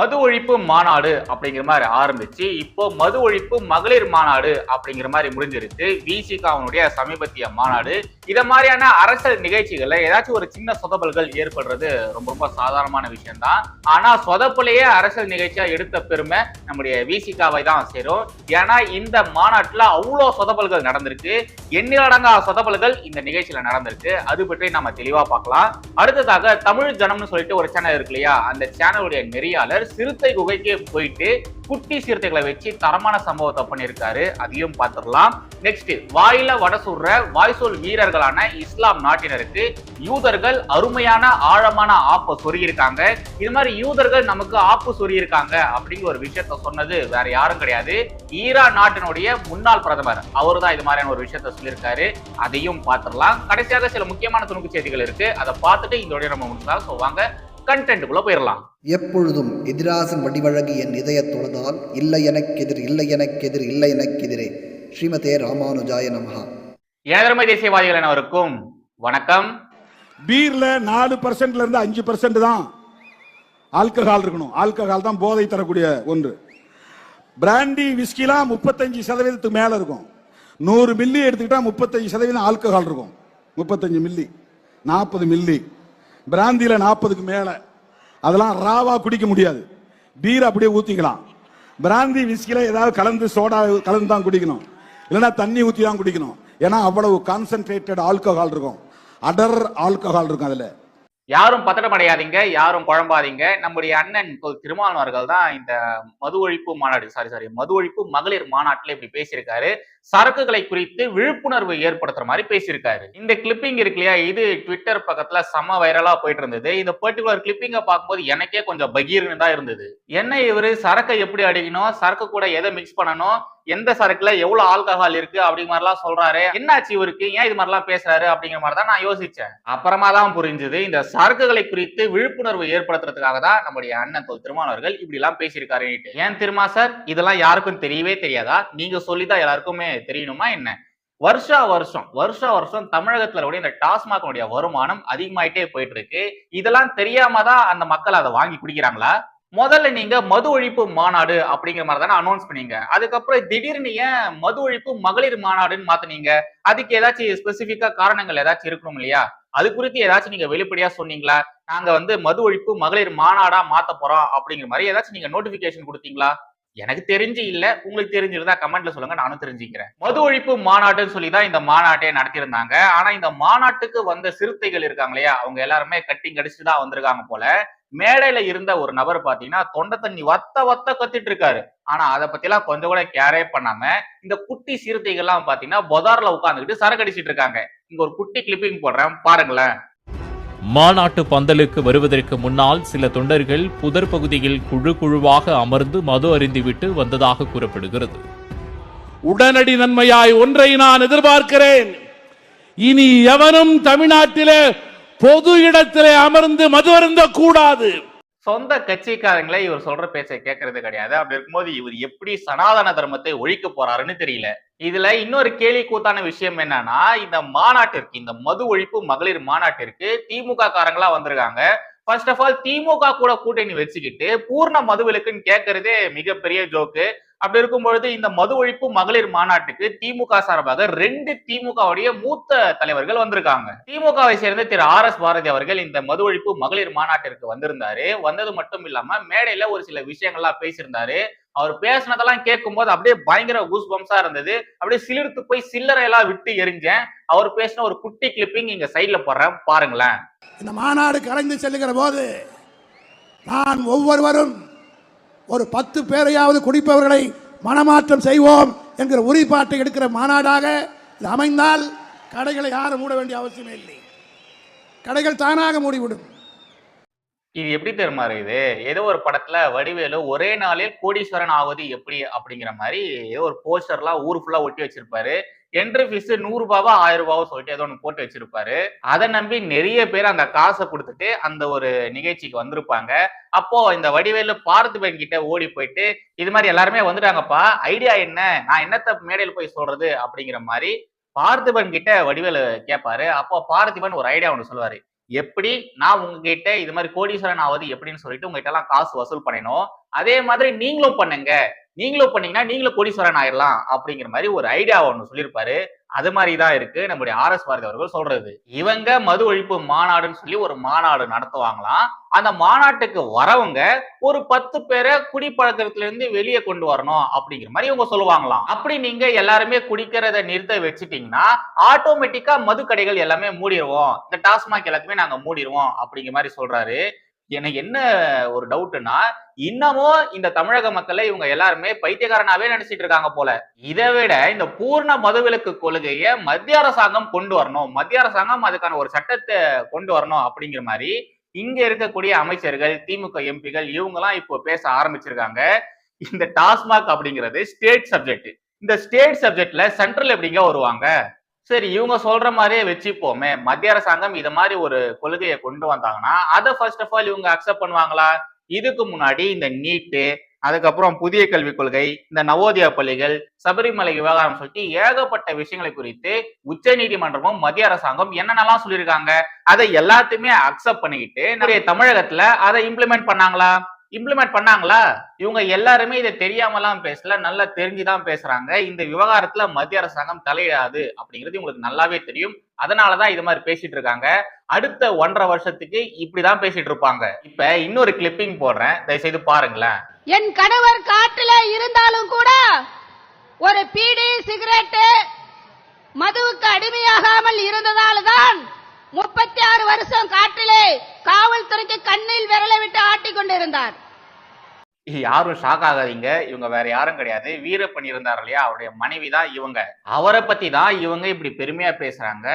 மது ஒழிப்பு மாநாடு அப்படிங்கிற மாதிரி ஆரம்பிச்சு இப்போ மது ஒழிப்பு மகளிர் மாநாடு அப்படிங்கிற மாதிரி முடிஞ்சிருச்சு. விசிகாவுடைய சமீபத்திய மாநாடு. இத மாதிரியான அரசியல் நிகழ்ச்சிகள்ல ஏதாச்சும் ஒரு சின்ன சொதப்பல்கள் ஏற்படுறது ரொம்ப ரொம்ப சாதாரணமான விஷயம் தான் ஆனா சொதப்பிலேயே அரசியல் நிகழ்ச்சியா எடுத்த பெருமை நம்முடைய விசிகாவை தான் சேரும். ஏன்னா இந்த மாநாட்டுல அவ்வளோ சொதப்பல்கள் நடந்திருக்கு. எண்ணிலடங்கா சொதப்பல்கள் இந்த நிகழ்ச்சியில நடந்திருக்கு. அது பற்றி நம்ம தெளிவா பார்க்கலாம். அடுத்ததாக தமிழ் ஜனம்னு சொல்லிட்டு ஒரு சேனல் இருக்கு இல்லையா? அந்த சேனலுடைய நெறியாளர் சிறுத்தை குகைக்கே போயிட்டு குட்டி சிறுத்தைகளை வச்சு தரமான சம்பவத்தை பண்ணியிருக்காரு. அதையும் பார்த்துடலாம். நெக்ஸ்ட் வாயில வட சுடுற வாய்சொல் வீரர்களான இஸ்லாம் நாட்டினருக்கு யூதர்கள் அருமையான ஆழமான ஆப்பை சொருகியிருக்காங்க. இது மாதிரி யூதர்கள் நமக்கு ஆப்பு சொருகியிருக்காங்க அப்படிங்கிற ஒரு விஷயத்த சொன்னது வேற யாரும் கிடையாது. ஈரான் நாட்டினுடைய முன்னாள் பிரதமர் அவர் தான் இது மாதிரியான ஒரு விஷயத்த சொல்லியிருக்காரு. அதையும் பார்த்துடலாம். கடைசியாக சில முக்கியமான துணுக்கு செய்திகள் இருக்கு. அதை பார்த்துட்டு இதோடய நம்ம முடிச்சலாம் சொல்லுவாங்க கண்டென்ட்டுக்குள்ள போயிடலாம் எப்பொழுதும் எதிராசன் வடிவழகு என் இதய தொழுதால் இல்லை எனக்கெதிர் இல்லை எனக்கெதிர் இல்லை எனக்கெதிரே ஸ்ரீமதே ராமானுஜாய நமஹா. ஏழரை தேசியவாதிகள் அனைவருக்கும் வணக்கம். பீர்ல நாலு பர்சன்ட்ல இருந்து அஞ்சு பர்சன்ட் தான் ஆல்கஹால் இருக்கணும். ஆல்கஹால் தான் போதை தரக்கூடிய ஒன்று. பிராண்டி விஸ்கிலாம் முப்பத்தஞ்சு சதவீதத்துக்கு மேல இருக்கும். நூறு மில்லி எடுத்துக்கிட்டா முப்பத்தஞ்சு சதவீதம் ஆல்கஹால் இருக்கும். முப்பத்தஞ்சு மில்லி நாற்பது மில்லி. பிராந்தியில நாற்பதுக்கு மேல. அதெல்லாம் ராவா குடிக்க முடியாது. பீர் அப்படியே ஊத்திக்கலாம். பிராந்தி விஸ்கில ஏதாவது கலந்து சோடா கலந்து தான் குடிக்கணும். இல்லைன்னா தண்ணி ஊத்தி தான் குடிக்கணும். ஏன்னா அவ்வளவு கான்சென்ட்ரேட்டட் ஆல்கஹால் இருக்கும். அடர் ஆல்கஹால் இருக்கும் அதுல. யாரும் பதட்டமடையாதீங்க யாரும் குழம்பாதீங்க. நம்முடைய அண்ணன் தொல் அவர்கள் தான் இந்த மது ஒழிப்பு மாநாடு சாரி சாரி மது ஒழிப்பு மகளிர் மாநாட்டில் இப்படி பேசியிருக்காரு. சரக்குகளை குறித்து விழிப்புணர்வு ஏற்படுத்துற மாதிரி பேசியிருக்காரு. இந்த கிளிப்பிங் இருக்கு இல்லையா? இது ட்விட்டர் பக்கத்துல செம வைரலா போயிட்டு இருந்தது. இந்த பர்டிகுலர் கிளிப்பிங்கை பார்க்கும்போது எனக்கே கொஞ்சம் பகீர்னு தான் இருந்தது. என்ன இவரு? சரக்கை எப்படி அடிக்கணும்? சரக்கு கூட எதை மிக்ஸ் பண்ணணும்? எந்த சரக்குல எவ்வளவு ஆல்கஹால் இருக்கு? அப்படிங்கிற மாதிரிலாம் சொல்றாரு. என்னாச்சு இவருக்கு? ஏன் இது மாதிரிலாம் பேசுறாரு? அப்படிங்கிற மாதிரி தான் நான் யோசிச்சேன். அப்புறமா தான் புரிஞ்சுது இந்த சரக்குகளை குறித்து விழிப்புணர்வு ஏற்படுத்துறதுக்காக தான் நம்முடைய அண்ணன் தொல் திருமாவர்கள் இப்படி எல்லாம் பேசியிருக்காரு ஏன் திருமா சார்? இதெல்லாம் யாருக்கும் தெரியவே தெரியாதா? நீங்க சொல்லிதான் எல்லாருக்குமே தெரியணுமா என்ன? வருஷா வருஷம் வருஷா வருஷம் தமிழகத்துல கூட இந்த டாஸ்மாகனுடைய வருமானம் அதிகமாயிட்டே போயிட்டு இருக்கு இதெல்லாம் தெரியாம தான் அந்த மக்கள் அதை வாங்கி குடிக்கிறாங்களா? முதல்ல நீங்க மது ஒழிப்பு மாநாடு அப்படிங்கிற மாதிரி தானே அனௌன்ஸ் பண்ணீங்க. அதுக்கப்புறம் திடீர்னு ஏன் மது ஒழிப்பு மகளிர் மாநாடுன்னு மாத்துனீங்க? அதுக்கு ஏதாச்சும் ஸ்பெசிபிக்கா காரணங்கள் ஏதாச்சும் இருக்கணும் இல்லையா? அது குறித்து ஏதாச்சும் நீங்க வெளிப்படையா சொன்னீங்களா? நாங்க வந்து மது ஒழிப்பு மகளிர் மாநாடா மாத்த போறோம் அப்படிங்கிற மாதிரி ஏதாச்சும் நீங்க நோட்டிபிகேஷன் கொடுத்தீங்களா? எனக்கு தெரிஞ்சு இல்ல உங்களுக்கு தெரிஞ்சிருந்தா கமெண்ட்ல சொல்லுங்க நானும் தெரிஞ்சுக்கிறேன். மது ஒழிப்பு மாநாட்டுன்னு சொல்லி தான் இந்த மாநாட்டை நடத்தியிருந்தாங்க. ஆனா இந்த மாநாட்டுக்கு வந்த சிறுத்தைகள் இருக்காங்க இல்லையா அவங்க எல்லாருமே கட்டிங் கடிச்சுட்டு தான் வந்திருக்காங்க போல. மேடையில இருந்த ஒரு நபர் பாத்தீங்கன்னா தொண்டை தண்ணி வத்த வத்த கத்திட்டு இருக்காரு. ஆனா அதை பத்தி எல்லாம் கொஞ்சம் கூட கேரே பண்ணாம இந்த குட்டி சிறுத்தைகள்லாம் பாத்தீங்கன்னா பொதார்ல உட்காந்துக்கிட்டு சரக்கு அடிச்சிட்டு இருக்காங்க. இங்க ஒரு குட்டி கிளிப்பிங் போடுறேன் பாருங்களேன். மாநாட்டு பந்தலுக்கு வருவதற்கு முன்னால் சில தொண்டர்கள் புதர் பகுதியில் குழு குழுவாக அமர்ந்து மது அருந்திவிட்டு வந்ததாக கூறப்படுகிறது. உடனடி நன்மையாய் ஒன்றை நான் எதிர்பார்க்கிறேன். இனி எவனும் தமிழ்நாட்டிலே பொது இடத்திலே அமர்ந்து மது அருந்த கூடாது சொந்த கட்சிக்காரங்களே இவர் சொல்ற பேச்சை கேட்கறது கிடையாது. அப்படி இருக்கும்போது இவர் எப்படி சனாதன தர்மத்தை ஒழிக்க போறாருன்னு தெரியல. இதுல இன்னொரு கேலி கூத்தான விஷயம் என்னன்னா இந்த மாநாட்டிற்கு இந்த மது ஒழிப்பு மகளிர் மாநாட்டிற்கு திமுக காரங்களா வந்திருக்காங்க. ஃபர்ஸ்ட் ஆஃப் ஆல் திமுக கூட கூட்டணி வச்சுக்கிட்டு பூர்ண மதுவிலக்குன்னு கேட்கறதே மிகப்பெரிய ஜோக்கு அப்படி இருக்கும் பொழுது இந்த மது ஒழிப்பு மகளிர் மாநாட்டுக்கு திமுக சார்பாக ரெண்டு திமுகவுடைய மூத்த தலைவர்கள் வந்திருக்காங்க. திமுகவை சேர்ந்த திரு ஆர் எஸ் பாரதி அவர்கள் இந்த மது ஒழிப்பு மகளிர் மாநாட்டிற்கு வந்திருந்தாரு. வந்தது மட்டும் இல்லாம மேடையில ஒரு சில விஷயங்கள்லாம் பேசியிருந்தாரு. அவர் பேசினதெல்லாம் கேட்கும்போது அப்படியே பயங்கர கூஸ் பம்ஸா இருந்தது. அப்படியே சிலிர்த்து போய் சில்லறையெல்லாம் விட்டு எரிஞ்சேன். அவர் பேசின ஒரு குட்டி கிளிப்பிங் இங்க சைட்ல போடுறேன். பாருங்களேன். இந்த மாநாடு கலைந்து செல்லுகிற போது நான் ஒவ்வொருவரும் ஒரு பத்து பேரையாவது குடிப்பவர்களை மனமாற்றம் செய்வோம் என்கிற உறுதிப்பாட்டை எடுக்கிற மாநாடாக இது அமைந்தால் கடைகளை யாரும் மூட வேண்டிய அவசியமே இல்லை. கடைகள் தானாக மூடிவிடும். இது எப்படி தெரியுமா இருக்குது ஏதோ ஒரு படத்துல வடிவேலு ஒரே நாளில் கோடீஸ்வரன் ஆவது எப்படி அப்படிங்கிற மாதிரி ஏதோ ஒரு போஸ்டர்லாம் ஊர் ஃபுல்லா ஒட்டி வச்சிருப்பாரு. என்ட்ரி ஃபீஸ் நூறு ரூபாவோ ஆயிரம் ரூபாவோ சொல்லிட்டு ஏதோ ஒன்று போட்டு வச்சிருப்பாரு. அதை நம்பி நிறைய பேர் அந்த காசை கொடுத்துட்டு அந்த ஒரு நிகழ்ச்சிக்கு வந்திருப்பாங்க. அப்போ இந்த வடிவேலு பார்த்திபன் கிட்ட ஓடி போயிட்டு இது மாதிரி எல்லாருமே வந்துட்டாங்கப்பா ஐடியா என்ன? நான் என்னத்த மேடையில் போய் சொல்றது அப்படிங்கிற மாதிரி பார்த்திபன் கிட்ட வடிவேலு கேட்பாரு அப்போ பார்த்திபன் ஒரு ஐடியா ஒன்று சொல்லுவாரு. எப்படி நான் உங்ககிட்ட இது மாதிரி கோடீஸ்வரன் ஆவது எப்படின்னு சொல்லிட்டு உங்ககிட்ட எல்லாம் காசு வசூல் பண்ணணும் அதே மாதிரி நீங்களும் பண்ணுங்க. நீங்களும் பண்ணீங்கன்னா நீங்களும் கோடீஸ்வரன் ஆயிடலாம் அப்படிங்கிற மாதிரி ஒரு ஐடியா ஒன்று சொல்லியிருப்பாரு. அது மாதிரி தான் இருக்கு. நம்முடைய ஆர் எஸ் பாரதி அவர்கள் சொல்றது. இவங்க மது ஒழிப்பு மாநாடுன்னு சொல்லி ஒரு மாநாடு நடத்துவாங்களாம். அந்த மாநாட்டுக்கு வரவங்க ஒரு பத்து பேரை குடிப்பழக்கத்துல இருந்து வெளியே கொண்டு வரணும் அப்படிங்கிற மாதிரி இவங்க சொல்லுவாங்களாம். அப்படி நீங்க எல்லாருமே குடிக்கிறத நிறுத்த வச்சுட்டீங்கன்னா ஆட்டோமேட்டிக்கா மது கடைகள் எல்லாமே மூடிடுவோம் இந்த டாஸ்மாக் எல்லாத்தையுமே நாங்க மூடிடுவோம் அப்படிங்கிற மாதிரி சொல்றாரு. எனக்கு என்ன ஒரு டவுட்னா இன்னமும் இந்த தமிழக மக்களை இவங்க எல்லாருமே பைத்தியக்காரனாவே நினைச்சிட்டு இருக்காங்க போல. இதை விட இந்த பூர்ண மதுவிலக்கு கொள்கையை மத்திய அரசாங்கம் கொண்டு வரணும். மத்திய அரசாங்கம் அதுக்கான ஒரு சட்டத்தை கொண்டு வரணும் அப்படிங்கிற மாதிரி இங்க இருக்கக்கூடிய அமைச்சர்கள் திமுக எம்பிகள் இவங்க எல்லாம் இப்போ பேச ஆரம்பிச்சிருக்காங்க. இந்த டாஸ்மாக் அப்படிங்கிறது ஸ்டேட் சப்ஜெக்ட் இந்த ஸ்டேட் சப்ஜெக்ட்ல சென்ட்ரல் எப்படிங்க வருவாங்க? சரி இவங்க சொல்ற மாதிரியே வச்சுப்போமே. மத்திய அரசாங்கம் இது மாதிரி ஒரு கொள்கையை கொண்டு வந்தாங்கன்னா அதை ஃபர்ஸ்ட் ஆஃப் ஆல் இவங்க அக்செப்ட் பண்ணுவாங்களா? இதுக்கு முன்னாடி இந்த நீட்டு அதுக்கப்புறம் புதிய கல்விக் கொள்கை இந்த நவோதயா பள்ளிகள் சபரிமலை விவகாரம் சொல்லிட்டு ஏகப்பட்ட விஷயங்களை குறித்து உச்ச நீதிமன்றமும் மத்திய அரசாங்கம் என்னென்னலாம் சொல்லியிருக்காங்க அதை எல்லாத்தையுமே அக்செப்ட் பண்ணிக்கிட்டு நிறைய தமிழகத்துல அதை இம்ப்ளிமெண்ட் பண்ணாங்களா? இம்ப்ளிமெண்ட் பண்ணாங்களா? இவங்க எல்லாருமே இதை தெரியாமலாம் பேசல நல்லா தெரிஞ்சுதான் பேசுறாங்க. இந்த விவகாரத்துல மத்திய அரசாங்கம் தலையிடாது அப்படிங்கிறது உங்களுக்கு நல்லாவே தெரியும். அதனாலதான் இது மாதிரி பேசிட்டு இருக்காங்க. அடுத்த ஒன்றரை வருஷத்துக்கு இப்படிதான் பேசிட்டு இருப்பாங்க. இப்ப இன்னொரு கிளிப்பிங் போடுறேன். தயவுசெய்து பாருங்களேன். என் கணவர் காட்டுல இருந்தாலும் கூட ஒரு பீடி சிகரெட்டு மதுவுக்கு அடிமையாகாமல் இருந்ததால்தான் முப்பத்தி ஆறு வருஷம் காட்டிலே காவல்துறைக்கு கண்ணில் விரலை விட்டு ஆட்டிக் கொண்டிருந்தார். யாரும் ஷாக் ஆகாதீங்க. இவங்க வேற யாரும் கிடையாது. வீரப்பன் இருந்தார் இல்லையா? அவருடைய மனைவி தான் இவங்க. அவரை பத்தி தான் இவங்க இப்படி பெருமையா பேசுறாங்க.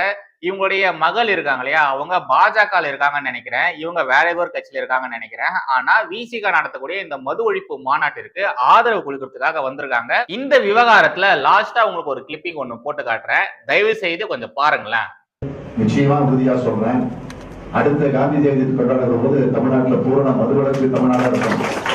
இவங்களுடைய மகள் இருக்காங்க இல்லையா? அவங்க பாஜக இருக்காங்கன்னு நினைக்கிறேன். இவங்க வேற ஏதோ ஒரு கட்சியில இருக்காங்கன்னு நினைக்கிறேன். ஆனா விசிக நடத்தக்கூடிய இந்த மது ஒழிப்பு மாநாட்டிற்கு ஆதரவு கொடுக்கறதுக்காக வந்திருக்காங்க. இந்த விவகாரத்துல லாஸ்டா உங்களுக்கு ஒரு கிளிப்பிங் ஒண்ணு போட்டு காட்டுறேன். தயவு செய்து கொஞ்சம் பாருங்களேன். நிச்சயமா உறுதியா சொல்றேன். அடுத்த காந்தி ஜெயந்தி கொண்டாடுற போது தமிழ்நாட்டுல பூரண மதுவிலக்கு தமிழ்நாடா இருக்கும்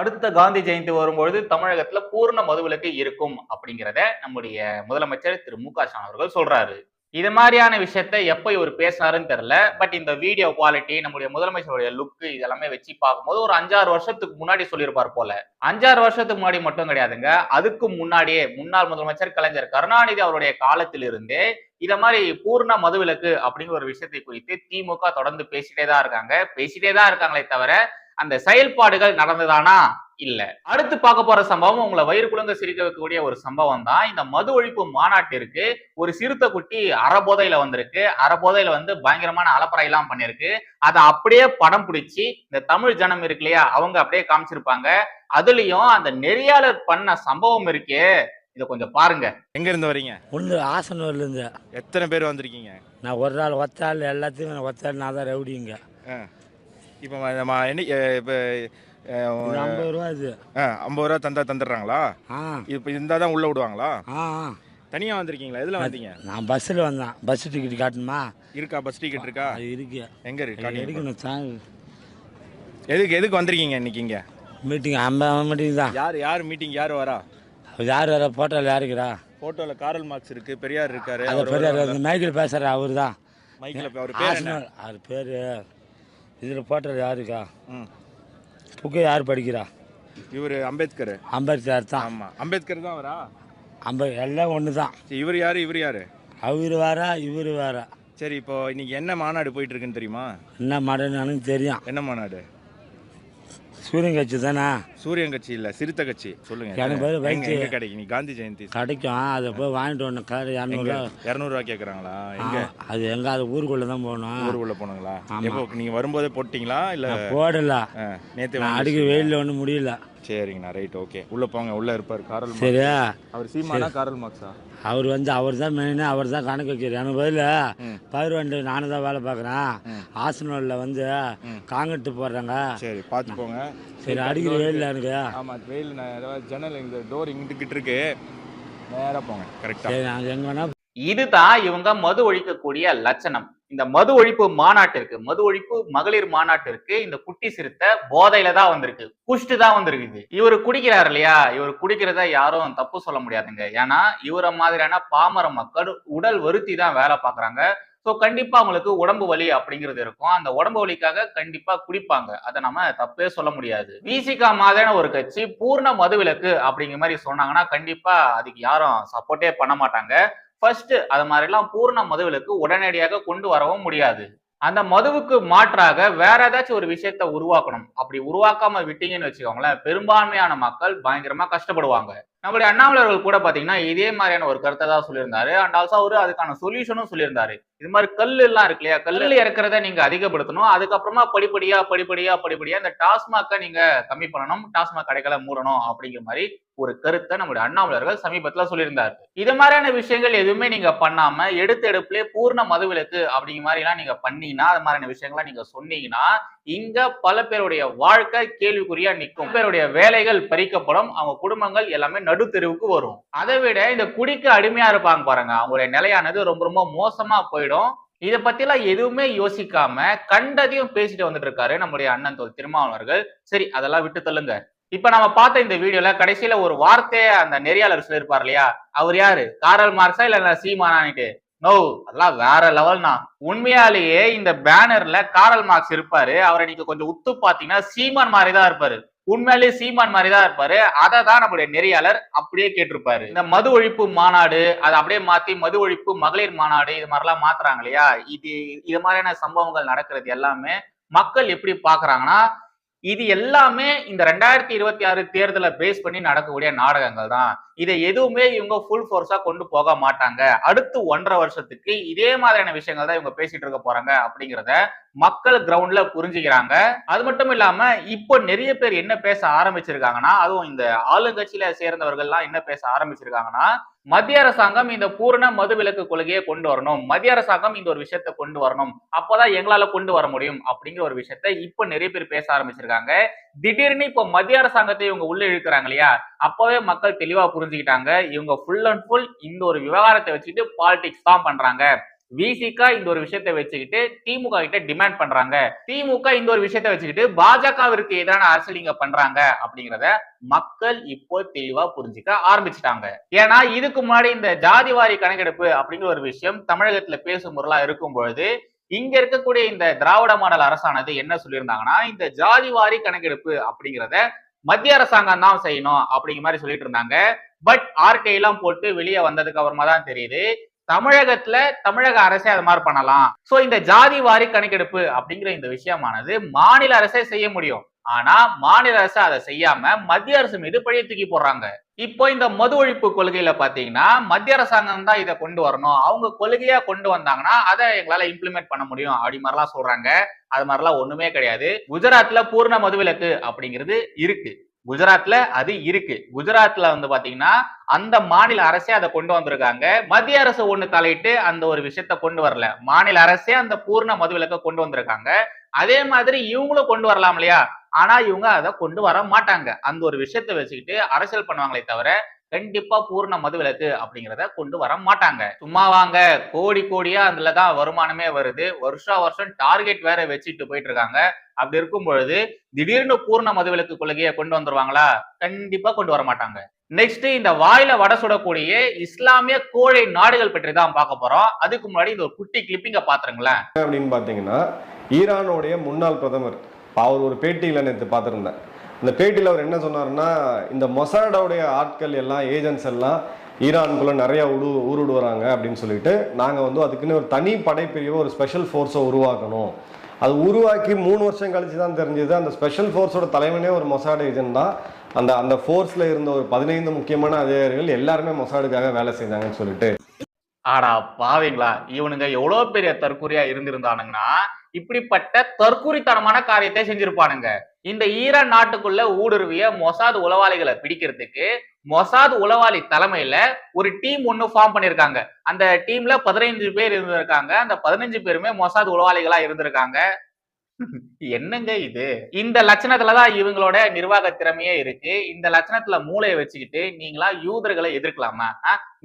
அடுத்த காந்தி ஜெயந்தி வரும்பொழுது தமிழகத்துல பூர்ண மதுவிலக்கு இருக்கும் அப்படிங்கிறத நம்முடைய முதலமைச்சர் திரு மு க ஸ்டாலின் அவர்கள் சொல்றாரு. இது மாதிரியான விஷயத்த எப்ப இவர் பேசினாருன்னு தெரியல. பட் இந்த வீடியோ குவாலிட்டி நம்முடைய முதலமைச்சருடைய லுக் இதெல்லாமே வச்சு பார்க்கும்போது ஒரு அஞ்சாறு வருஷத்துக்கு முன்னாடி சொல்லியிருப்பார் போல. அஞ்சாறு வருஷத்துக்கு முன்னாடி மட்டும் கிடையாதுங்க. அதுக்கு முன்னாடியே முன்னாள் முதலமைச்சர் கலைஞர் கருணாநிதி அவருடைய காலத்திலிருந்தே இத மாதிரி பூர்ண மதுவிலக்கு அப்படிங்கிற ஒரு விஷயத்தை குறித்து திமுக தொடர்ந்து பேசிட்டே தான் இருக்காங்க. பேசிட்டே தான் இருக்காங்களே தவிர அந்த செயல்பாடுகள் நடந்ததானா? இல்ல. அடுத்து பார்க்க போற சம்பவம் உங்களை வயிறு குழுங்க சிரிக்க வைக்கக்கூடிய ஒரு சம்பவம் தான். இந்த மது ஒழிப்பு மாநாட்டிற்கு ஒரு சிறுத்தை குட்டி அறபோதையில வந்திருக்கு. அறபோதையில வந்து பயங்கரமான அலப்பறை எல்லாம் பண்ணிருக்கு. அதை அப்படியே படம் பிடிச்சி இந்த தமிழ் ஜனம் இருக்கு இல்லையா அவங்க அப்படியே காமிச்சிருப்பாங்க. அதுலயும் அந்த நெறியாளர் பண்ண சம்பவம் இருக்கே. இதை கொஞ்சம் பாருங்க. எங்க இருந்து வரீங்க? ஒன்று ஆசனூர்லேருந்து எத்தனை பேர் வந்திருக்கீங்க? நான் ஒரு நாள் ஒத்தாள் எல்லாத்தையும் ஒத்தாள் நான் தான் ரவுடிங்க. இப்போ இப்போ ஐம்பது ரூபா இது. ஐம்பது ரூபா தந்தா தந்துடுறாங்களா? ஆ. இப்போ இருந்தால் தான் உள்ளே விடுவாங்களா? ஆ தனியாக வந்திருக்கீங்களா? எதில் வந்தீங்க? நான் பஸ்ஸில் வந்தேன். பஸ் டிக்கெட் காட்டணுமா? இருக்கா? பஸ் டிக்கெட் இருக்கா? அது இருக்கு. எங்க இருக்கு. எடுக்கணும் சாங் எதுக்கு எதுக்கு வந்திருக்கீங்க இன்னைக்கு இங்க? மீட்டிங் ஐம்பது மீட்டிங் தான். யார் யார் மீட்டிங் யார் வரா? யார் வர போட்டோவில் யாருக்குறா போட்டோல காரல் மார்க்ஸ் இருக்கு பெரியார் இருக்காரு அவர் பெரிய வருவாரா? அந்த மைக்கில் பேசுகிற அவர் தான் மைக்கில் அவர் பேர் அவர் பேர். இதில் போட்டோவில் யாருக்கா. புக்கு யார் படிக்கிறா? இவர் அம்பேத்கர். அம்பேத்கர் தான். ஆமா. அம்பேத்கர் தான் வரா ஐம்பது எல்லாம் ஒன்று தான் சரி, இவர் யாரு? இவர் யாரு? அவர் வேறா இவர் வேறா. சரி இப்போ இன்னைக்கு என்ன மாநாடு போயிட்டு இருக்குன்னு தெரியுமா? என்ன எனக்கு தெரியும். என்ன மாநாடு? சூரியன் கட்சி தானே? சூரியன் கட்சி இல்ல சிறுத்தை கட்சி. சொல்லுங்க. எனக்கு பதில் வயிற்று- எங்க கிடைக்கும்? நீ காந்தி ஜெயந்தி. கிடைக்கும். அதை போய் வாங்கிட்டு வரணும். கார் இரநூறுவா. இரநூறுவா கேக்குறாங்களா? எங்க? அது எங்க? அது ஊருக்குள்ள தான் போகணும். ஊருக்குள்ள போனாங்களா. எப்போ நீங்க வரும்போதே போட்டீங்களா? இல்ல போடல. நேத்தே நான் அடிக்க? வெயிலில் ஒன்றும் முடியல. சரிங்கண்ணா ரைட் ஓகே உள்ள போங்க உள்ள இருப்பார். Karl Marx. சரியா? அவர் சீமானா காரல் மார்க்ஸா? அவர் வந்து அவர் தான் மெயின் அவர் தான் கணக்கு வைக்கிறார். எனக்கு பதில் ம். பயிர்வண்டு நானும் தான் வேலை பார்க்குறேன். ஆசனூரில் வந்து ம். காங்கிட்டு போடுறாங்க. சரி பார்த்து போங்க. சரி அடிக்கிற வெயிலில் எனக்கு. ஆமா வெயில் நான் ஏதாவது ஜன்னல் இந்த டோர் இங்கிட்டு இருக்கு. நேரா போங்க கரெக்டா சரி நாங்கள் எங்கே வேணா இதுதான் இவங்க மது ஒழிக்கக்கூடிய லட்சணம். இந்த மது ஒழிப்பு மாநாட்டிற்கு மது ஒழிப்பு மகளிர் மாநாட்டிற்கு இந்த குட்டி சிறுத்தை போதையில தான் வந்திருக்கு. குஷ்டு தான் வந்திருக்குது. இவர் குடிக்கிறார் இல்லையா? இவர் குடிக்கிறத யாரும் தப்பு சொல்ல முடியாதுங்க. ஏன்னா இவரை மாதிரியான பாமர மக்கள் உடல் வருத்தி தான் வேலை பார்க்குறாங்க. ஸோ கண்டிப்பா அவங்களுக்கு உடம்பு வலி அப்படிங்கிறது இருக்கும். அந்த உடம்பு வலிக்காக கண்டிப்பா குடிப்பாங்க. அதை நம்ம தப்பே சொல்ல முடியாது. விசிகா மாதிரியான ஒரு கட்சி பூர்ண மதுவிலக்கு அப்படிங்கிற மாதிரி சொன்னாங்கன்னா கண்டிப்பா அதுக்கு யாரும் சப்போர்ட்டே பண்ண மாட்டாங்க. ஃபர்ஸ்ட் அது மாதிரிலாம் பூர்ண மதுவிலுக்கு உடனடியாக கொண்டு வரவும் முடியாது. அந்த மதுவுக்கு மாற்றாக வேற ஏதாச்சும் ஒரு விஷயத்த உருவாக்கணும். அப்படி உருவாக்காம விட்டீங்கன்னு வச்சுக்கோங்களேன் பெரும்பான்மையான மக்கள் பயங்கரமா கஷ்டப்படுவாங்க. நம்மளுடைய அண்ணாமலர்கள் கூட பார்த்தீங்கன்னா இதே மாதிரியான ஒரு கருத்தை தான் சொல்லியிருந்தாரு. அண்ட் ஆல்சோ அவரு அதுக்கான சொல்யூஷனும் சொல்லியிருந்தாரு. இது மாதிரி கல் எல்லாம் இருக்கு இல்லையா? கல்லில் இறக்குறத நீங்க அதிகப்படுத்தணும். அதுக்கப்புறமா படிப்படியா படிப்படியா படிப்படியா இந்த டாஸ்மாக்கை நீங்க கம்மி பண்ணணும். டாஸ்மாக் கடைகளை மூடணும் அப்படிங்கிற மாதிரி ஒரு கருத்தை நம்முடைய அண்ணாமலர்கள் சமீபத்துல சொல்லியிருந்தாரு. இது மாதிரியான விஷயங்கள் எதுவுமே நீங்க பண்ணாம எடுத்து எடுப்புலே பூர்ண மதுவிலக்கு அப்படிங்கிற மாதிரி எல்லாம் நீங்க பண்ணீங்கன்னா அது மாதிரியான விஷயங்களை நீங்க சொன்னீங்கன்னா இங்க பல பேருடைய வாழ்க்கை கேள்விக்குறியா நிற்கும். பேருடைய வேலைகள் பறிக்கப்படும். அவங்க குடும்பங்கள் எல்லாமே நடுத்தெருவுக்கு வரும். அதை விட இந்த குடிக்கு அடிமையா இருப்பாங்க பாருங்க. அவங்களுடைய நிலையானது ரொம்ப ரொம்ப மோசமா போயிடும். இதை பத்திலாம் எதுவுமே யோசிக்காம கண்டதையும் பேசிட்டு வந்துட்டு இருக்காரு நம்முடைய அண்ணன் தோல் திருமாவளவர்கள் சரி அதெல்லாம் விட்டு தள்ளுங்க. இப்ப நம்ம பார்த்த இந்த வீடியோல கடைசியில ஒரு வார்த்தையை அந்த நெறியாளர் சொல்லியிருப்பார் இல்லையா? அவர் யாரு? காரல் மார்க்ஸா இல்ல சீமானான்ட்டு நோ அதெல்லாம் வேற லெவல்னா உண்மையாலேயே இந்த பேனர்ல காரல் மார்க்ஸ் இருப்பாரு. அவரை நீங்க கொஞ்சம் உத்து பாத்தீங்கன்னா சீமான் மாதிரி தான் இருப்பாரு. உண்மையிலேயே சீமான் மாதிரி தான் இருப்பாரு. அதை தான் நம்மளுடைய நெறியாளர் அப்படியே கேட்டிருப்பாரு. இந்த மது ஒழிப்பு மாநாடு அதை அப்படியே மாத்தி மது ஒழிப்பு மகளிர் மாநாடு இது மாதிரிலாம் மாத்துறாங்க இல்லையா? இது இது மாதிரியான சம்பவங்கள் நடக்கிறது எல்லாமே மக்கள் எப்படி பாக்குறாங்கன்னா இது எல்லாமே இந்த ரெண்டாயிரத்தி இருபத்தி ஆறு தேர்தலை பேஸ் பண்ணி நடக்கக்கூடிய நாடகங்கள் தான் இதை எதுவுமே இவங்க ஃபுல் ஃபோர்ஸா கொண்டு போக மாட்டாங்க. அடுத்து ஒன்றரை வருஷத்துக்கு இதே மாதிரியான விஷயங்கள் தான் இவங்க பேசிட்டு இருக்க போறாங்க அப்படிங்கிறத மக்கள் கிரவுண்ட்ல புரிஞ்சுக்கிறாங்க. அது மட்டும் இல்லாம இப்போ நிறைய பேர் என்ன பேச ஆரம்பிச்சிருக்காங்கன்னா அதுவும் இந்த ஆளுங்கட்சியில சேர்ந்தவர்கள்லாம் என்ன பேச ஆரம்பிச்சிருக்காங்கன்னா மத்திய அரசாங்கம் இந்த பூரண மதுவிலக்கு கொள்கையை கொண்டு வரணும். மத்திய அரசாங்கம் இந்த ஒரு விஷயத்த கொண்டு வரணும். அப்பதான் எங்களால கொண்டு வர முடியும் அப்படிங்கிற ஒரு விஷயத்த இப்ப நிறைய பேர் பேச ஆரம்பிச்சிருக்காங்க. திடீர்னு இப்போ மத்திய அரசாங்கத்தை இவங்க உள்ள இழுக்கிறாங்க இல்லையா? அப்பவே மக்கள் தெளிவா புரிஞ்சுக்கிட்டாங்க. இவங்க ஃபுல் அண்ட் ஃபுல் இந்த ஒரு விவகாரத்தை வச்சுட்டு பாலிடிக்ஸ் தான் பண்றாங்க. விசிகா இந்த ஒரு விஷயத்தை வச்சுக்கிட்டு திமுக கிட்ட டிமாண்ட் பண்றாங்க. திமுக இந்த ஒரு விஷயத்தை வச்சுக்கிட்டு பாஜகவிற்கு எதிரான அரசியல் இங்க பண்றாங்க அப்படிங்கிறத மக்கள் இப்போ தெளிவா புரிஞ்சுக்க ஆரம்பிச்சிட்டாங்க. ஏன்னா இதுக்கு முன்னாடி இந்த ஜாதிவாரி கணக்கெடுப்பு அப்படிங்கிற ஒரு விஷயம் தமிழகத்துல பேசும் பொருளா இருக்கும் பொழுது இங்க இருக்கக்கூடிய இந்த திராவிட மாடல் அரசானது என்ன சொல்லியிருந்தாங்கன்னா இந்த ஜாதிவாரி கணக்கெடுப்பு அப்படிங்கிறத மத்திய அரசாங்கம் தான் செய்யணும் அப்படிங்கிற மாதிரி சொல்லிட்டு இருந்தாங்க. பட் ஆர்கே எல்லாம் போட்டு வெளியே வந்ததுக்கு அப்புறமா தான் தெரியுது. தமிழகத்துல தமிழக அரசே அது மாதிரி பண்ணலாம். சோ இந்த ஜாதி வாரி கணக்கெடுப்பு அப்படிங்கிற இந்த விஷயமானது மாநில அரசே செய்ய முடியும். ஆனா மாநில அரசு அதை செய்யாம மத்திய அரசு மீது பழைய தூக்கி போடுறாங்க. இப்போ இந்த மது ஒழிப்பு கொள்கையில பாத்தீங்கன்னா மத்திய அரசாங்கம் தான் இதை கொண்டு வரணும். அவங்க கொள்கையா கொண்டு வந்தாங்கன்னா அதை எங்களால இம்ப்ளிமெண்ட் பண்ண முடியும் அப்படி மாதிரிலாம் சொல்றாங்க. அது மாதிரிலாம் ஒண்ணுமே கிடையாது. குஜராத்ல பூர்ண மதுவிலக்கு அப்படிங்கிறது இருக்கு. குஜராத்ல அது இருக்கு. குஜராத்ல வந்து பாத்தீங்கன்னா அந்த மாநில அரசே அதை கொண்டு வந்திருக்காங்க. மத்திய அரசு ஒண்ணு தலையிட்டு அந்த ஒரு விஷயத்த கொண்டு வரல. மாநில அரசே அந்த பூர்ண மதுவிலக்க கொண்டு வந்திருக்காங்க. அதே மாதிரி இவங்களும் கொண்டு வரலாம் இல்லையா? ஆனா இவங்க அதை கொண்டு வர மாட்டாங்க. அந்த ஒரு விஷயத்த வச்சுக்கிட்டு அரசியல் பண்ணுவாங்களே தவிர கண்டிப்பா பூர்ண மதுவிலக்கு அப்படிங்கிறத கொண்டு வர மாட்டாங்க. சும்மா வாங்க கோடி கோடியா அதுலதான் வருமானமே வருது. வருஷா வருஷம் டார்கெட் வேற வச்சுட்டு போயிட்டு இருக்காங்க அப்படி இருக்கும் பொழுது திடீர்னு பூர்ண மதுவிலக்கு கொள்கையை கொண்டு வந்துருவாங்களா? கண்டிப்பா கொண்டு வர மாட்டாங்க. நெக்ஸ்ட் இந்த வாயில வடை சுடக்கூடிய இஸ்லாமிய கோழை நாடுகள் பற்றி தான் பார்க்க போறோம். அதுக்கு முன்னாடி இந்த ஒரு குட்டி கிளிப்பிங்க பாத்துருங்களேன். அப்படின்னு பார்த்தீங்கன்னா ஈரானுடைய முன்னாள் பிரதமர் அவர் ஒரு பேட்டியில நேற்று பார்த்துருந்தேன். இந்த பேட்டியில் அவர் என்ன சொன்னார்னா இந்த மொசாடோடைய ஆட்கள் எல்லாம் ஏஜென்ட்ஸ் எல்லாம் ஈரானுக்குள்ளே நிறையா உடு ஊருடுவாங்க அப்படின்னு சொல்லிட்டு நாங்கள் வந்து அதுக்குன்னு ஒரு தனி படைப்பிரிவை ஒரு ஸ்பெஷல் ஃபோர்ஸை உருவாக்கணும். அது உருவாக்கி மூணு வருஷம் கழிச்சு தான் தெரிஞ்சது. அந்த ஸ்பெஷல் ஃபோர்ஸோட தலைவனே ஒரு மொசாட் ஏஜென்ட் தான். அந்த அந்த ஃபோர்ஸில் இருந்த ஒரு பதினைந்து முக்கியமான அதிகாரிகள் எல்லாருமே மொசாடுக்காக வேலை செஞ்சாங்கன்னு சொல்லிட்டு. ஆடா பாவீங்களா? இவனுங்க எவ்வளோ பெரிய தற்கூரியா இருந்திருந்தானுங்கன்னா இப்படிப்பட்ட தற்கொலைத்தனமான காரியத்தை செஞ்சிருப்பானுங்க. இந்த ஈரான் நாட்டுக்குள்ள ஊடுருவிய மொசாத் உளவாளிகளை பிடிக்கிறதுக்கு மொசாத் உளவாளி தலைமையில ஒரு டீம் ஒன்று ஃபார்ம் பண்ணியிருக்காங்க. அந்த டீம்ல பதினைஞ்சு பேர் இருந்திருக்காங்க. அந்த பதினஞ்சு பேருமே மொசாத் உளவாளிகளா இருந்திருக்காங்க. என்னங்க இது? இந்த லட்சணத்துலதான் இவங்களோட நிர்வாக திறமையே இருக்கு. இந்த லட்சணத்துல மூளையை வச்சுக்கிட்டு நீங்களா யூதர்களை எதிர்க்கலாமா?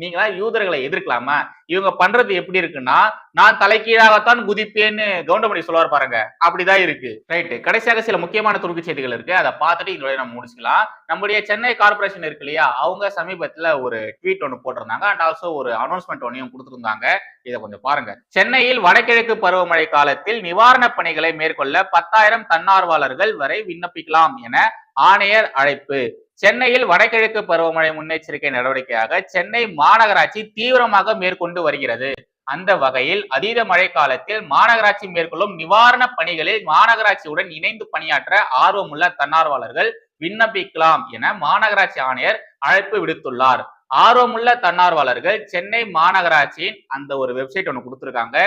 நீங்களா யூதர்களை எதிர்க்கலாமா? இவங்க பண்றது எப்படி இருக்குன்னா நான் தலைக்கீழாகத்தான் குதிப்பேன்னு கவுண்டமணி சொல்லுவார் பாருங்க. அப்படிதான் இருக்கு. ரைட்டு கடைசியாக சில முக்கியமான துருக்கு செய்திகள் இருக்கு. அதை பார்த்துட்டு இதோட நம்ம முடிச்சுக்கலாம். நம்முடைய சென்னை கார்பரேஷன் இருக்கு இல்லையா? அவங்க சமீபத்துல ஒரு ட்வீட் ஒன்று போட்டிருந்தாங்க. அண்ட் ஆல்சோ ஒரு அனௌன்ஸ்மெண்ட் ஒன்றையும் கொடுத்துருந்தாங்க. இதை கொஞ்சம் பாருங்க. சென்னையில் வடகிழக்கு பருவமழை காலத்தில் நிவாரணப் பணிகளை மேற்கொள்ள பத்தாயிரம் தன்னார்வலர்கள் வரை விண்ணப்பிக்கலாம் என ஆணையர் அழைப்பு. சென்னையில் வடகிழக்கு பருவமழை முன்னெச்சரிக்கை நடவடிக்கையாக சென்னை மாநகராட்சி தீவிரமாக மேற்கொண்டு வருகிறது. அந்த வகையில் அதீத மழை காலத்தில் மாநகராட்சி மேற்கொள்ளும் நிவாரண பணிகளில் மாநகராட்சியுடன் இணைந்து பணியாற்ற ஆர்வமுள்ள தன்னார்வலர்கள் விண்ணப்பிக்கலாம் என மாநகராட்சி ஆணையர் அழைப்பு விடுத்துள்ளார். ஆர்வமுள்ள தன்னார்வலர்கள் சென்னை மாநகராட்சியின் அந்த ஒரு வெப்சைட் ஒன்று கொடுத்துருக்காங்க.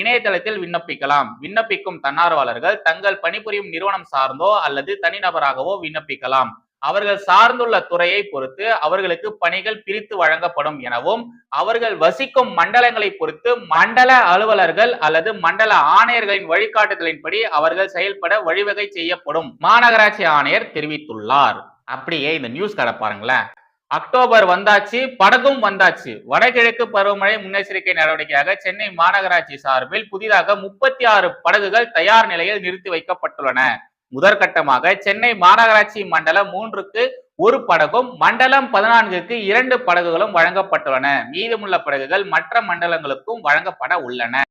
இணையதளத்தில் விண்ணப்பிக்கலாம். விண்ணப்பிக்கும் தன்னார்வலர்கள் தங்கள் பணிபுரியும் நிறுவனம் சார்ந்தோ அல்லது தனிநபராகவோ விண்ணப்பிக்கலாம். அவர்கள் சார்ந்துள்ள துறையை பொறுத்து அவர்களுக்கு பணிகள் பிரித்து வழங்கப்படும் எனவும் அவர்கள் வசிக்கும் மண்டலங்களை பொறுத்து மண்டல அலுவலர்கள் அல்லது மண்டல ஆணையர்களின் வழிகாட்டுதலின்படி அவர்கள் செயல்பட வழிவகை செய்யப்படும் மாநகராட்சி ஆணையர் தெரிவித்துள்ளார். அப்படியே இந்த நியூஸ் கடை பாருங்களேன். அக்டோபர் வந்தாச்சு படகும் வந்தாச்சு. வடகிழக்கு பருவமழை முன்னெச்சரிக்கை நடவடிக்கையாக சென்னை மாநகராட்சி சார்பில் புதிதாக முப்பத்தி ஆறு படகுகள் தயார் நிலையில் நிறுத்தி வைக்கப்பட்டுள்ளன. முதற்கட்டமாக சென்னை மாநகராட்சி மண்டலம் மூன்றுக்கு ஒரு படகும் மண்டலம் பதினான்குக்கு இரண்டு படகுகளும் வழங்கப்பட்டுள்ளன. மீதமுள்ள படகுகள் மற்ற மண்டலங்களுக்கும் வழங்கப்பட உள்ளன.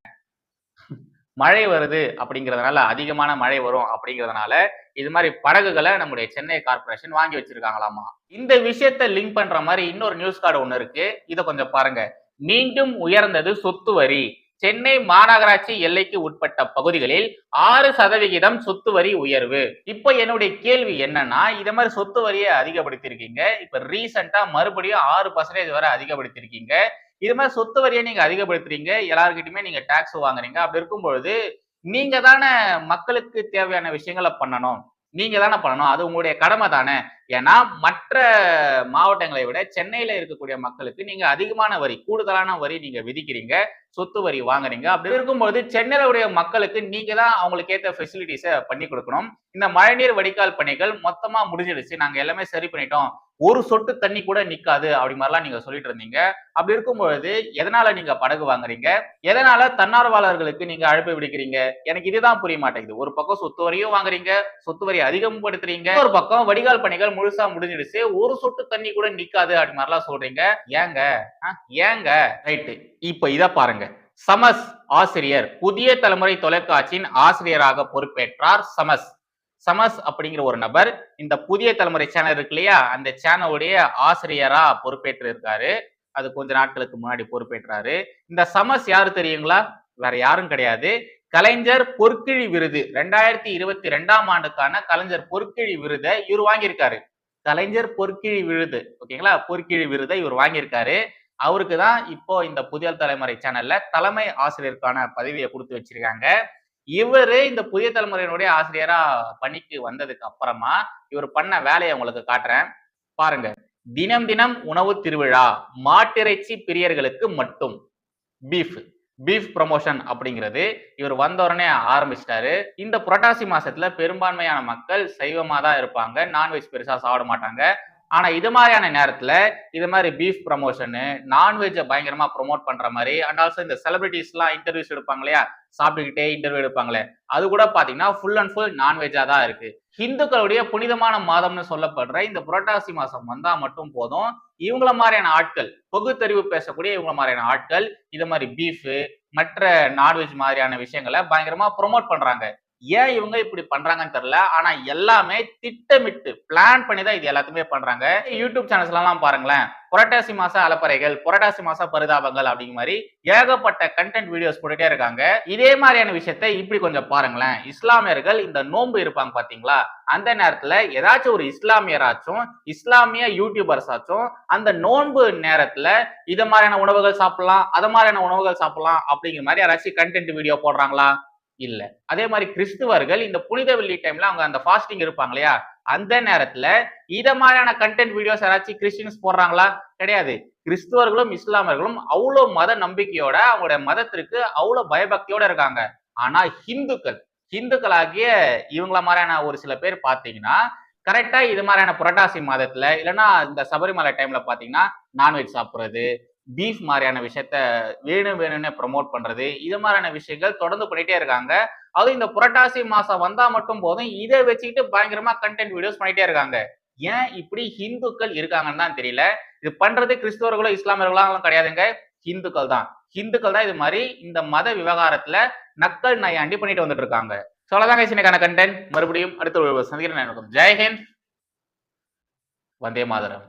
மழை வருது அப்படிங்கிறதுனால அதிகமான மழை வரும் அப்படிங்கிறதுனால இது மாதிரி படகுகளை நம்முடைய சென்னை கார்பரேஷன் வாங்கி வச்சிருக்காங்களாமா? இந்த விஷயத்த லிங்க் பண்ற மாதிரி இன்னொரு நியூஸ் கார்டு ஒன்று இருக்கு. இதை கொஞ்சம் பாருங்க. மீண்டும் உயர்ந்தது சொத்து வரி. சென்னை மாநகராட்சி எல்லைக்கு உட்பட்ட பகுதிகளில் ஆறு சதவிகிதம் சொத்து வரி உயர்வு. இப்போ என்னுடைய கேள்வி என்னன்னா இத மாதிரி சொத்து வரியை அதிகப்படுத்தியிருக்கீங்க. இப்ப ரீசெண்டா மறுபடியும் ஆறு பர்சன்டேஜ் வரை அதிகப்படுத்தியிருக்கீங்க. இது மாதிரி சொத்து வரியை நீங்க அதிகப்படுத்துறீங்க. எல்லாருக்கிட்டுமே நீங்க டாக்ஸ் வாங்குறீங்க. அப்படி இருக்கும் பொழுது நீங்க தானே மக்களுக்கு தேவையான விஷயங்களை பண்ணணும். நீங்க தானே பண்ணணும். அது உங்களுடைய கடமை தானே. ஏன்னா மற்ற மாவட்டங்களை விட சென்னையில இருக்கக்கூடிய மக்களுக்கு நீங்க அதிகமான வரி கூடுதலான வரி நீங்க விதிக்கிறீங்க. சொத்து வரி வாங்குறீங்க. அப்படி இருக்கும்போது சென்னையில உடைய மக்களுக்கு நீங்க தான் அவங்களுக்கு ஏற்ற ஃபெசிலிட்டிஸை பண்ணி கொடுக்கணும். இந்த மழைநீர் வடிகால் பணிகள் மொத்தமா முடிஞ்சிடுச்சு. நாங்க எல்லாமே சரி பண்ணிட்டோம். ஒரு சொட்டு தண்ணி கூட நிக்காது அப்படி மாதிரிலாம் நீங்க சொல்லிட்டு இருந்தீங்க. அப்படி இருக்கும் பொழுது எதனால நீங்க படகு வாங்குறீங்க? எதனால தன்னார்வலர்களுக்கு நீங்க அழைப்பு விடுக்கிறீங்க? எனக்கு இதுதான் புரிய மாட்டேங்குது. ஒரு பக்கம் சொத்து வரியும் வாங்குறீங்க சொத்து வரி அதிகப்படுத்துறீங்க. ஒரு பக்கம் வடிகால் பணிகள் முழுசா முடிஞ்சிடுச்சு. ஒரு சொட்டு தண்ணி கூட நிக்காது அப்படி மாதிரிலாம் சொல்றீங்க. ஏங்க? ஆ, ஏங்க? ரைட்டு. இப்ப இத பாருங்க. சமஸ் ஆசிரியர் புதிய தலைமுறை தொலைக்காட்சியின் ஆசிரியராக பொறுப்பேற்றார் சமஸ். சமஸ் அப்படிங்கிற ஒரு நபர் இந்த புதிய தலைமுறை சேனல் இருக்கு இல்லையா? அந்த சேனலுடைய ஆசிரியரா பொறுப்பேற்று இருக்காரு அது கொஞ்ச நாட்களுக்கு முன்னாடி பொறுப்பேற்றாரு. இந்த சமஸ் யாரு தெரியுங்களா? வேற யாரும் கிடையாது. கலைஞர் பொற்கிழி விருது. ரெண்டாயிரத்தி இருபத்தி ரெண்டாம் ஆண்டுக்கான கலைஞர் பொற்கிழி விருதை இவர் வாங்கியிருக்காரு. கலைஞர் பொற்கிழி விருது. ஓகேங்களா? பொற்கிழி விருதை இவர் வாங்கியிருக்காரு. அவருக்கு தான் இப்போ இந்த புதிய தலைமுறை சேனல்ல தலைமை ஆசிரியருக்கான பதவியை கொடுத்து வச்சிருக்காங்க. இவரு இந்த புதிய தலைமுறையினுடைய ஆசிரியரா பணிக்கு வந்ததுக்கு அப்புறமா இவர் பண்ண வேலையை உங்களுக்கு காட்டுறேன். பாருங்க. தினம் தினம் உணவு திருவிழா மாட்டிறைச்சி பிரியர்களுக்கு மட்டும். பீஃப் பீஃப் ப்ரமோஷன் அப்படிங்கிறது இவர் வந்த உடனே ஆரம்பிச்சிட்டாரு. இந்த புரட்டாசி மாசத்துல பெரும்பான்மையான மக்கள் சைவமா தான் இருப்பாங்க நான்வெஜ் பெருசா சாப்பிட மாட்டாங்க. ஆனா இது மாதிரியான நேரத்துல இது மாதிரி பீஃப் ப்ரமோஷனு நான்வெஜ்ஜை பயங்கரமா ப்ரொமோட் பண்ற மாதிரி அண்ட் ஆல்சோ இந்த செலிபிரிட்டிஸ் எல்லாம் இன்டர்வியூஸ் எடுப்பாங்க இல்லையா? சாப்பிட்டுக்கிட்டே இன்டர்வியூ எடுப்பாங்களே. அது கூட பாத்தீங்கன்னா ஃபுல் அண்ட் ஃபுல் நான்வெஜ்ஜா தான் இருக்கு. ஹிந்துக்களுடைய புனிதமான மாதம்னு சொல்லப்படுற இந்த புரட்டாசி மாசம் வந்தா மட்டும் போதும். இவங்கள மாதிரியான ஆட்கள் பகுத்தறிவு பேசக்கூடிய இவங்கள மாதிரியான ஆட்கள் இது மாதிரி பீஃபு மற்ற நான்வெஜ் மாதிரியான விஷயங்களை பயங்கரமா ப்ரொமோட் பண்றாங்க. ஏன் இவங்க இப்படி பண்றாங்கன்னு தெரியல. ஆனா எல்லாமே திட்டமிட்டு பிளான் பண்ணி தான் இது எல்லாத்தையுமே பண்றாங்க. யூடியூப் சேனல்ஸ் எல்லாம் பாருங்களேன். புரட்டாசி மாச அலப்பறைகள் புரட்டாசி மாச பரிதாபங்கள் அப்படிங்கிற மாதிரி ஏகப்பட்ட கண்டென்ட் வீடியோஸ் போட்டுட்டே இருக்காங்க. இதே மாதிரியான விஷயத்த இப்படி கொஞ்சம் பாருங்களேன். இஸ்லாமியர்கள் இந்த நோன்பு இருப்பாங்க பாத்தீங்களா? அந்த நேரத்துல ஏதாச்சும் ஒரு இஸ்லாமியராச்சும் இஸ்லாமிய யூடியூபர்ஸ் ஆச்சும் அந்த நோன்பு நேரத்துல இத மாதிரியான உணவுகள் சாப்பிடலாம் அத மாதிரியான உணவுகள் சாப்பிடலாம் அப்படிங்கிற மாதிரி யாராச்சும் கண்டென்ட் வீடியோ போடுறாங்களா? இல்லை. அதே மாதிரி கிறிஸ்துவர்கள் இந்த புனித வெள்ளி டைம்ல அவங்க அந்த ஃபாஸ்டிங் இருப்பாங்க இல்லையா அந்த நேரத்துல இத மாதிரியான கண்டென்ட் வீடியோஸ் யாராச்சும் கிறிஸ்டின்ஸ் போடுறாங்களா? கிடையாது. கிறிஸ்துவர்களும் இஸ்லாமர்களும் அவ்வளோ மத நம்பிக்கையோட அவங்களுடைய மதத்திற்கு அவ்வளோ பயபக்தியோட இருக்காங்க. ஆனா ஹிந்துக்கள் ஹிந்துக்களாகிய இவங்கள மாதிரியான ஒரு சில பேர் பார்த்தீங்கன்னா கரெக்டா இது மாதிரியான புரட்டாசி மாதத்துல இல்லைன்னா இந்த சபரிமலை டைம்ல பாத்தீங்கன்னா நான்வெஜ் சாப்பிட்றது பீஃப் மாதிரியான விஷயத்த வேணும் வேணும்னு ப்ரமோட் பண்றது இது மாதிரியான விஷயங்கள் தொடர்ந்து பண்ணிட்டே இருக்காங்க. அதுவும் இந்த புரட்டாசி மாசம் வந்தா மட்டும் போதும் இதை வச்சுக்கிட்டு பயங்கரமா கண்டென்ட் வீடியோஸ் பண்ணிட்டே இருக்காங்க. ஏன் இப்படி ஹிந்துக்கள் இருக்காங்கன்னு தான் தெரியல. இது பண்றது கிறிஸ்தவர்களோ இஸ்லாமியர்களோ கிடையாதுங்க. ஹிந்துக்கள் தான். ஹிந்துக்கள் தான் இது மாதிரி இந்த மத விவகாரத்துல நக்கல் நையாண்டி பண்ணிட்டு வந்துட்டு இருக்காங்க. சொல்லதாங்க அவ்வளோதாங்க இன்னைக்கான கண்டென்ட் மறுபடியும் அடுத்த ஒரு சந்திக்கிறேன். ஜெய்ஹிந்த் வந்தே மாதரம்.